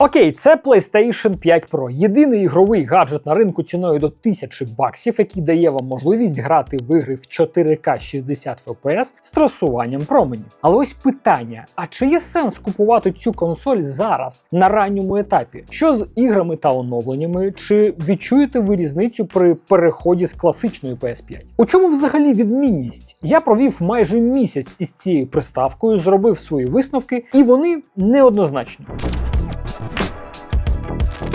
Окей, це PlayStation 5 Pro. Єдиний ігровий гаджет на ринку ціною до 1000 баксів, який дає вам можливість грати в ігри в 4К 60 FPS з трасуванням променів. Але ось питання: а чи є сенс купувати цю консоль зараз на ранньому етапі? Що з іграми та оновленнями? Чи відчуєте ви різницю при переході з класичної PS5? У чому взагалі відмінність? Я провів майже місяць із цією приставкою, зробив свої висновки, і вони неоднозначні.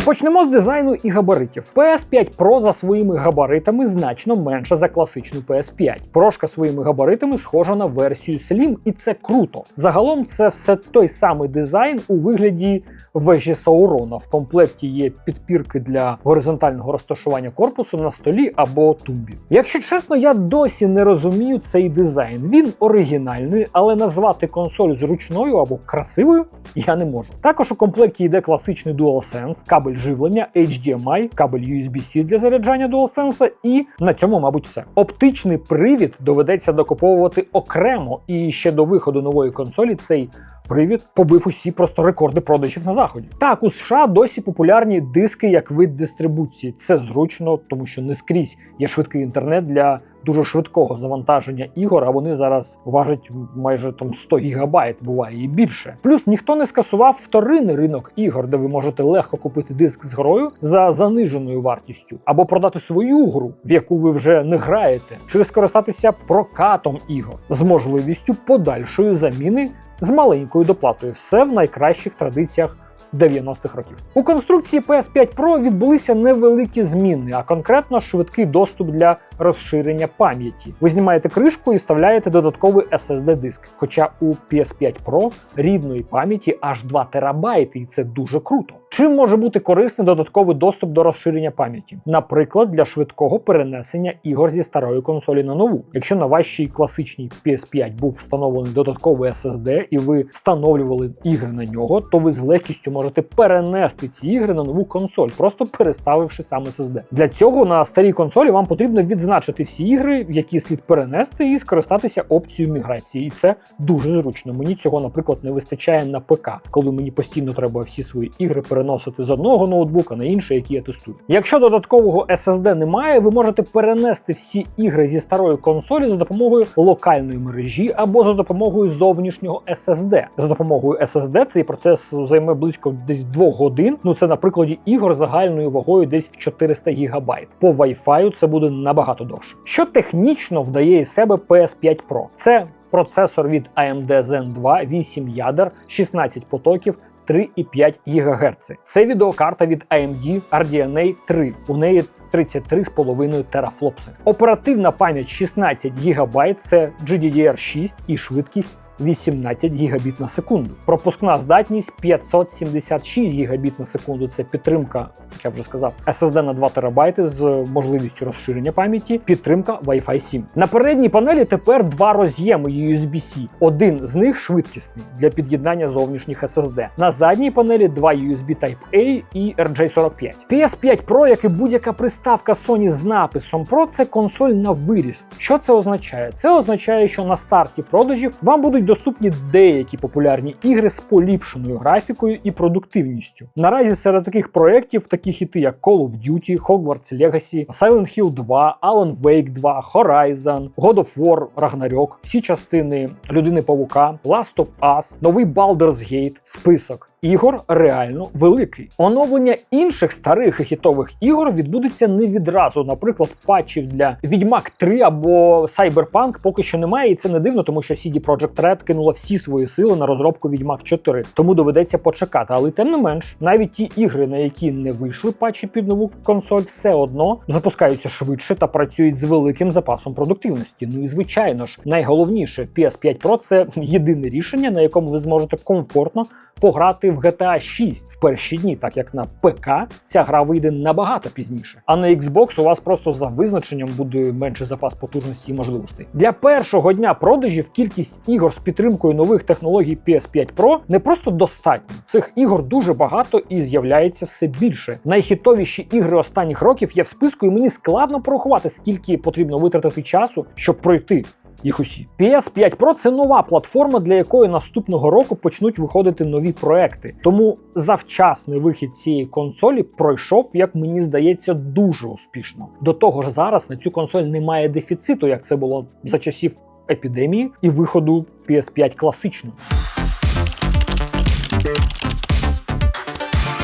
Почнемо з дизайну і габаритів. PS5 Pro за своїми габаритами значно менша за класичну PS5. Прошка своїми габаритами схожа на версію Slim, і це круто. Загалом це все той самий дизайн у вигляді вежі Саурона. В комплекті є підпірки для горизонтального розташування корпусу на столі або тумбі. Якщо чесно, я досі не розумію цей дизайн. Він оригінальний, але назвати консоль зручною або красивою я не можу. Також у комплекті йде класичний DualSense, кабель живлення, HDMI, кабель USB-C для заряджання DualSense і на цьому, мабуть, все. Оптичний привід доведеться докуповувати окремо, і ще до виходу нової консолі цей. Привід побив усі просто рекорди продажів на заході. Так, у США досі популярні диски як вид дистрибуції. Це зручно, тому що не скрізь є швидкий інтернет для дуже швидкого завантаження ігор. А вони зараз важать майже там 100 гігабайт, буває і більше. Плюс ніхто не скасував вторинний ринок ігор, де ви можете легко купити диск з грою за заниженою вартістю, або продати свою гру, в яку ви вже не граєте, чи скористатися прокатом ігор з можливістю подальшої заміни з маленькою доплатою. Все в найкращих традиціях 90-х років. У конструкції PS5 Pro відбулися невеликі зміни, а конкретно швидкий доступ для розширення пам'яті. Ви знімаєте кришку і вставляєте додатковий SSD-диск. Хоча у PS5 Pro рідної пам'яті аж 2 терабайти, і це дуже круто. Чим може бути корисний додатковий доступ до розширення пам'яті? Наприклад, для швидкого перенесення ігор зі старої консолі на нову. Якщо на вашій класичній PS5 був встановлений додатковий SSD і ви встановлювали ігри на нього, то ви з легкістю можете перенести ці ігри на нову консоль, просто переставивши сам SSD. Для цього на старій консолі вам потрібно відзначити всі ігри, які слід перенести, і скористатися опцією міграції. І це дуже зручно. Мені цього, наприклад, не вистачає на ПК, коли мені постійно треба всі свої ігри переносити з одного ноутбука на інший, який я тестую. Якщо додаткового SSD немає, ви можете перенести всі ігри зі старої консолі за допомогою локальної мережі або за допомогою зовнішнього SSD. За допомогою SSD цей процес займе близько десь 2 годин. Ну це на прикладі ігор загальною вагою десь в 400 гігабайт. По Wi-Fi це буде набагато довше. Що технічно вдає із себе PS5 Pro? Це Процесор від AMD Zen 2, 8 ядер, 16 потоків, 3,5 ГГц. Це відеокарта від AMD RDNA 3. У неї 33,5 терафлопси. Оперативна пам'ять 16 ГБ, це GDDR6 і швидкість 18 гігабіт на секунду. Пропускна здатність 576 гігабіт на секунду. Це підтримка, я вже сказав, SSD на 2 ТБ з можливістю розширення пам'яті, підтримка Wi-Fi 7. На передній панелі тепер два роз'єми USB-C. Один з них швидкісний для під'єднання зовнішніх SSD. На задній панелі два USB Type-A і RJ45. PS5 Pro, як і будь-яка приставка Sony з написом Pro, це консоль на виріст. Що це означає? Це означає, що на старті продажів вам будуть доступні деякі популярні ігри з поліпшеною графікою і продуктивністю. Наразі серед таких проєктів такі хіти, як Call of Duty, Hogwarts Legacy, Silent Hill 2, Alan Wake 2, Horizon, God of War, Ragnarok, всі частини Людини Павука, Last of Us, новий Baldur's Gate, список. Ігор реально великий. Оновлення інших старих і хітових ігор відбудеться не відразу. Наприклад, патчів для Відьмак 3 або Cyberpunk поки що немає, і це не дивно, тому що CD Projekt Red кинула всі свої сили на розробку Відьмак 4. Тому доведеться почекати. Але тим не менш, навіть ті ігри, на які не вийшли патчі під нову консоль, все одно запускаються швидше та працюють з великим запасом продуктивності. Ну і звичайно ж, найголовніше PS5 Pro це єдине рішення, на якому ви зможете комфортно пограти в GTA 6 в перші дні, так як на ПК ця гра вийде набагато пізніше. А на Xbox у вас просто за визначенням буде менший запас потужності і можливостей. Для першого дня продажів кількість ігор з підтримкою нових технологій PS5 Pro не просто достатньо. Цих ігор дуже багато і з'являється все більше. Найхітовіші ігри останніх років є в списку, і мені складно порахувати, скільки потрібно витратити часу, щоб пройти їх усі. PS5 Pro це нова платформа, для якої наступного року почнуть виходити нові проекти. Тому завчасний вихід цієї консолі пройшов, як мені здається, дуже успішно. До того ж, зараз на цю консоль немає дефіциту, як це було за часів епідемії і виходу PS5 класично.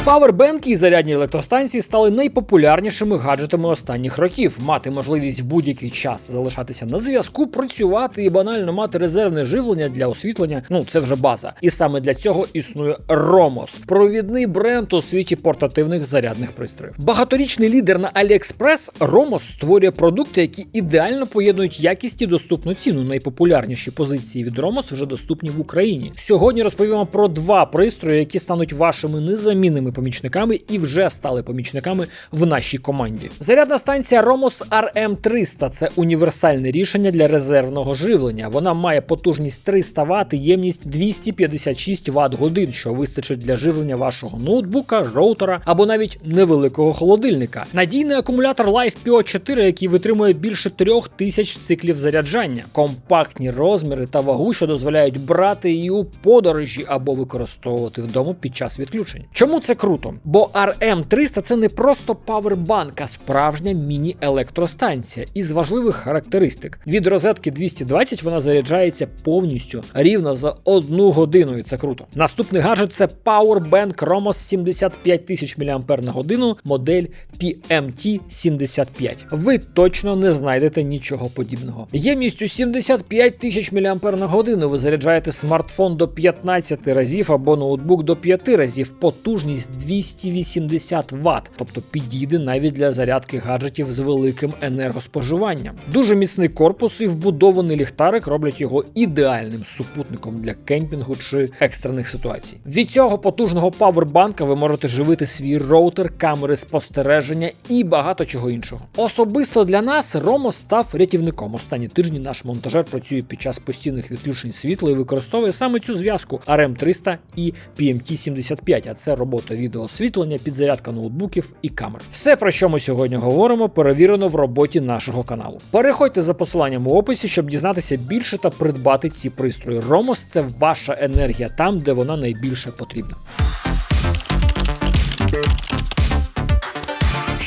Павербенки і зарядні електростанції стали найпопулярнішими гаджетами останніх років. Мати можливість в будь-який час залишатися на зв'язку, працювати і банально мати резервне живлення для освітлення. Ну це вже база. І саме для цього існує Romos – провідний бренд у світі портативних зарядних пристроїв. Багаторічний лідер на AliExpress Romos створює продукти, які ідеально поєднують якість і доступну ціну. Найпопулярніші позиції від Romos вже доступні в Україні. Сьогодні розповімо про два пристрої, які стануть вашими незамінними помічниками і вже стали помічниками в нашій команді. Зарядна станція Romos RM300 це універсальне рішення для резервного живлення. Вона має потужність 300 Вт і ємність 256 Вт годин, що вистачить для живлення вашого ноутбука, роутера або навіть невеликого холодильника. Надійний акумулятор LiFePO 4, який витримує більше 3000 циклів заряджання, компактні розміри та вагу, що дозволяють брати її у подорожі або використовувати вдома під час відключень. Чому це круто? Бо RM300 це не просто павербанк, а справжня міні-електростанція із важливих характеристик. Від розетки 220 вона заряджається повністю рівно за одну годину. І це круто. Наступний гаджет це Powerbank Romos 75 тисяч мАч на годину, модель PMT75. Ви точно не знайдете нічого подібного. Ємністю 75 тисяч мАч ви заряджаєте смартфон до 15 разів або ноутбук до 5 разів. Потужність 280 Вт, тобто підійде навіть для зарядки гаджетів з великим енергоспоживанням. Дуже міцний корпус і вбудований ліхтарик роблять його ідеальним супутником для кемпінгу чи екстрених ситуацій. Від цього потужного павербанка ви можете живити свій роутер, камери спостереження і багато чого іншого. Особисто для нас Ромо став рятівником. Останні тижні наш монтажер працює під час постійних відключень світла і використовує саме цю зв'язку RM300 і PMT75, а це робота відеоосвітлення, підзарядка ноутбуків і камер. Все, про що ми сьогодні говоримо, перевірено в роботі нашого каналу. Переходьте за посиланням у описі, щоб дізнатися більше та придбати ці пристрої. Ромос це ваша енергія там, де вона найбільше потрібна.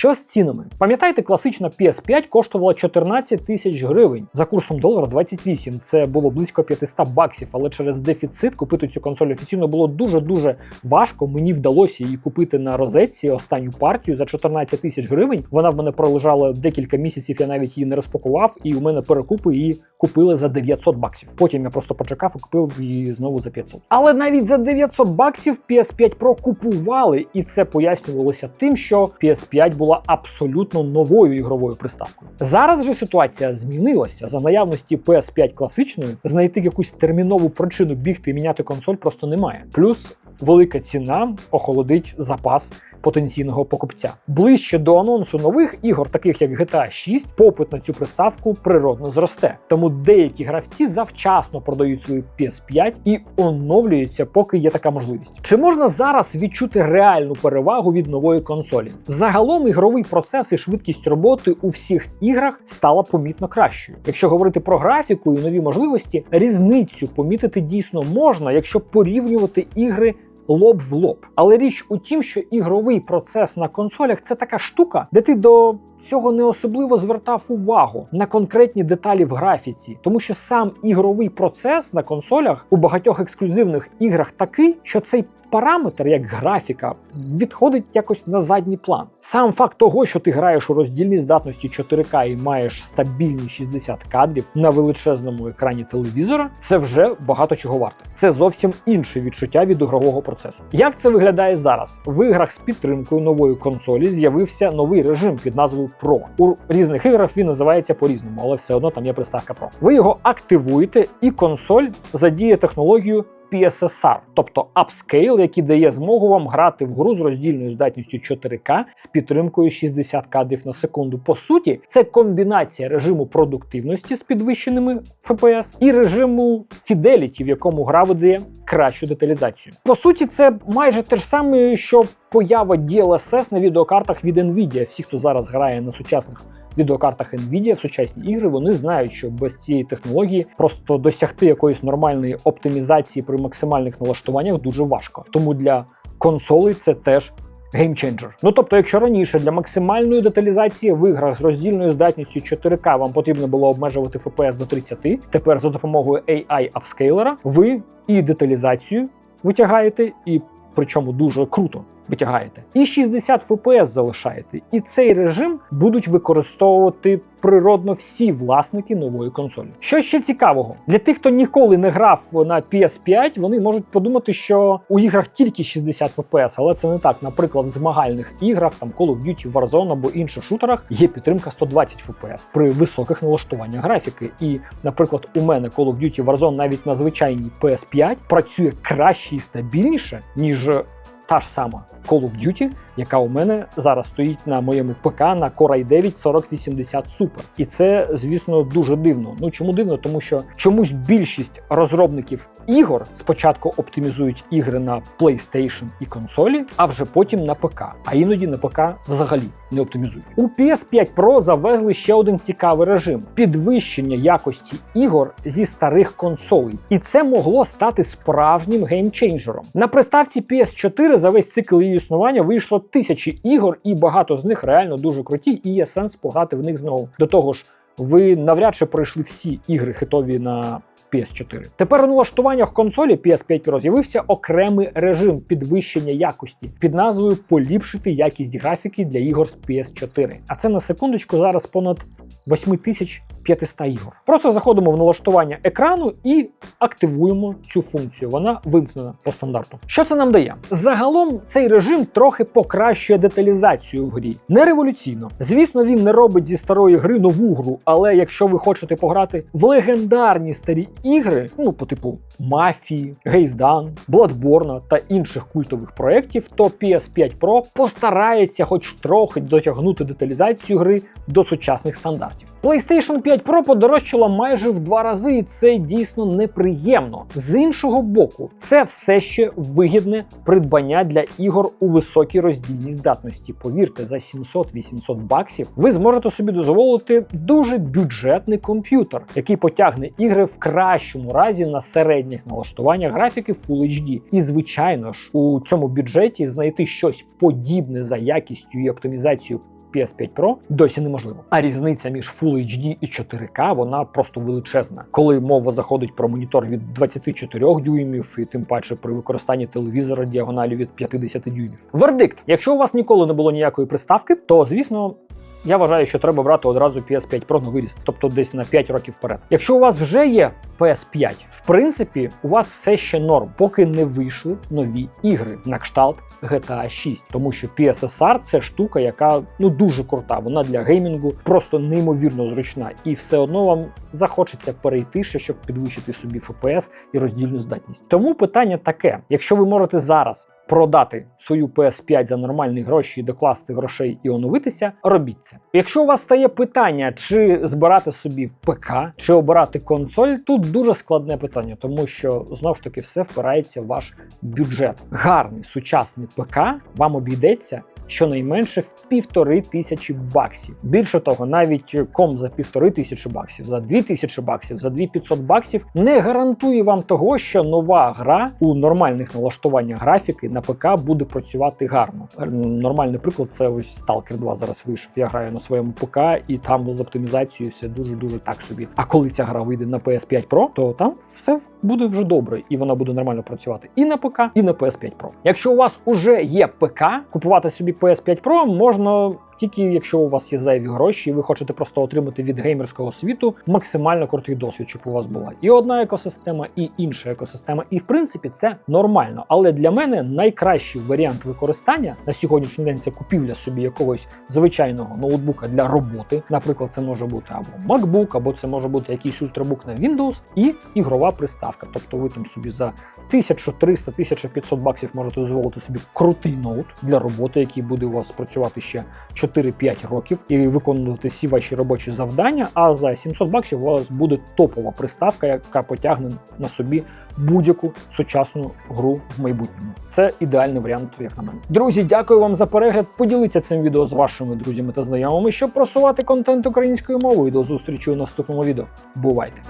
Що з цінами? Пам'ятаєте, класична PS5 коштувала 14 тисяч гривень за курсом долара 28. Це було близько 500 баксів, але через дефіцит купити цю консоль офіційно було дуже-дуже важко. Мені вдалося її купити на розетці останню партію за 14 тисяч гривень. Вона в мене пролежала декілька місяців, я навіть її не розпакував, і у мене перекупи її купили за 900 баксів. Потім я просто почекав і купив її знову за 500. Але навіть за 900 баксів PS5 Pro купували, і це пояснювалося тим, що PS5 була абсолютно новою ігровою приставкою. Зараз же ситуація змінилася. За наявності PS5 класичної знайти якусь термінову причину бігти і міняти консоль просто немає. Плюс велика ціна охолодить запас потенційного покупця. Ближче до анонсу нових ігор, таких як GTA 6, попит на цю приставку природно зросте. Тому деякі гравці завчасно продають свою PS5 і оновлюються, поки є така можливість. Чи можна зараз відчути реальну перевагу від нової консолі? Загалом ігровий процес і швидкість роботи у всіх іграх стала помітно кращою. Якщо говорити про графіку і нові можливості, різницю помітити дійсно можна, якщо порівнювати ігри лоб в лоб. Але річ у тім, що ігровий процес на консолях це така штука, де ти до цього не особливо звертав увагу на конкретні деталі в графіці, тому що сам ігровий процес на консолях у багатьох ексклюзивних іграх такий, що цей параметр, як графіка, відходить якось на задній план. Сам факт того, що ти граєш у роздільній здатності 4К і маєш стабільні 60 кадрів на величезному екрані телевізора, це вже багато чого варто. Це зовсім інше відчуття від ігрового процесу. Як це виглядає зараз? В іграх з підтримкою нової консолі з'явився новий режим під назвою Pro. У різних іграх він називається по-різному, але все одно там є приставка Pro. Ви його активуєте, і консоль задіє технологію. PSSR, тобто апскейл, який дає змогу вам грати в гру з роздільною здатністю 4К з підтримкою 60 кадрів на секунду. По суті, це комбінація режиму продуктивності з підвищеними FPS і режиму Fidelity, в якому гра видає кращу деталізацію. По суті, це майже те ж саме, що поява DLSS на відеокартах від Nvidia. Всі, хто зараз грає на сучасних відеокартах Nvidia в сучасні ігри, вони знають, що без цієї технології просто досягти якоїсь нормальної оптимізації при максимальних налаштуваннях дуже важко. Тому для консолей це теж геймченджер. Ну тобто, якщо раніше для максимальної деталізації в іграх з роздільною здатністю 4К вам потрібно було обмежувати FPS до 30, тепер за допомогою AI апскейлера ви і деталізацію витягаєте, і причому дуже круто. Витягаєте і 60 FPS залишаєте, і цей режим будуть використовувати природно всі власники нової консолі. Що ще цікавого для тих, хто ніколи не грав на PS5, вони можуть подумати, що у іграх тільки 60 FPS, але це не так. Наприклад, в змагальних іграх, там Call of Duty, Warzone або інших шутерах є підтримка 120 FPS при високих налаштуваннях графіки. І, наприклад, у мене Call of Duty Warzone навіть на звичайній PS5 працює краще і стабільніше, ніж та ж сама Call of Duty, яка у мене зараз стоїть на моєму ПК на Core i9 4080 Super. І це, звісно, дуже дивно. Ну чому дивно? Тому що чомусь більшість розробників ігор спочатку оптимізують ігри на PlayStation і консолі, а вже потім на ПК. А іноді на ПК взагалі не оптимізують. У PS5 Pro завезли ще один цікавий режим підвищення якості ігор зі старих консолей. І це могло стати справжнім геймчейнджером. На приставці PS4 за весь цикл її існування вийшло тисячі ігор, і багато з них реально дуже круті, і є сенс пограти в них знову. До того ж, ви навряд чи пройшли всі ігри хитові на PS4. Тепер у налаштуваннях консолі PS5 Pro з'явився окремий режим підвищення якості під назвою Поліпшити якість графіки для ігор з PS4. А це на секундочку зараз понад 8500 ігор. Просто заходимо в налаштування екрану і активуємо цю функцію. Вона вимкнена по стандарту. Що це нам дає? Загалом цей режим трохи покращує деталізацію в грі. Не революційно. Звісно, він не робить зі старої гри нову гру, але якщо ви хочете пограти в легендарні старі ігри, ну по типу Мафії, Гейздан, Bloodborne та інших культових проєктів, то PS5 Pro постарається хоч трохи дотягнути деталізацію гри до сучасних стандартів. PlayStation 5 Pro подорожчала майже в два рази, і це дійсно неприємно. З іншого боку, це все ще вигідне придбання для ігор у високій роздільній здатності. Повірте, за 700-800 баксів ви зможете собі дозволити дуже бюджетний комп'ютер, який потягне ігри в кращому разі на середніх налаштуваннях графіки Full HD. І звичайно ж, у цьому бюджеті знайти щось подібне за якістю і оптимізацією PS5 Pro досі неможливо. А різниця між Full HD і 4К вона просто величезна. Коли мова заходить про монітор від 24 дюймів, і тим паче при використанні телевізора діагоналі від 50 дюймів. Вердикт: якщо у вас ніколи не було ніякої приставки, то звісно. Я вважаю, що треба брати одразу PS5 Pro на виріст, тобто десь на 5 років вперед. Якщо у вас вже є PS5, в принципі, у вас все ще норм, поки не вийшли нові ігри на кшталт GTA 6. Тому що PSSR це штука, яка ну дуже крута. Вона для геймінгу просто неймовірно зручна, і все одно вам захочеться перейти, ще щоб підвищити собі FPS і роздільну здатність. Тому питання таке: якщо ви можете зараз продати свою PS5 за нормальні гроші і докласти грошей і оновитися, робіть це. Якщо у вас стає питання, чи збирати собі ПК, чи обирати консоль, тут дуже складне питання, тому що знову ж таки все впирається в ваш бюджет. Гарний сучасний ПК вам обійдеться. Щонайменше в півтори тисячі баксів. Більше того, навіть ком за півтори тисячі баксів, за дві тисячі баксів, за дві 500 баксів не гарантує вам того, що нова гра у нормальних налаштуваннях графіки на ПК буде працювати гарно. Нормальний приклад це ось Stalker 2 зараз вийшов. Я граю на своєму ПК, і там з оптимізацією все дуже дуже так собі. А коли ця гра вийде на PS5 Pro, то там все буде вже добре, і вона буде нормально працювати і на ПК, і на PS5 Pro. Якщо у вас уже є ПК, купувати собі PS5 Pro можна. Тільки якщо у вас є зайві гроші, і ви хочете просто отримати від геймерського світу максимально крутий досвід, щоб у вас була і одна екосистема, і інша екосистема. І в принципі це нормально. Але для мене найкращий варіант використання на сьогоднішній день це купівля собі якогось звичайного ноутбука для роботи. Наприклад, це може бути або MacBook, або це може бути якийсь ультрабук на Windows і ігрова приставка. Тобто ви там собі за 1300-1500 баксів можете дозволити собі крутий ноут для роботи, який буде у вас працювати ще 4 4-5 років і виконувати всі ваші робочі завдання. А за 700 баксів у вас буде топова приставка, яка потягне на собі будь-яку сучасну гру в майбутньому. Це ідеальний варіант, як на мене. Друзі, дякую вам за перегляд. Поділіться цим відео з вашими друзями та знайомими, щоб просувати контент українською мовою. До зустрічі у наступному відео. Бувайте!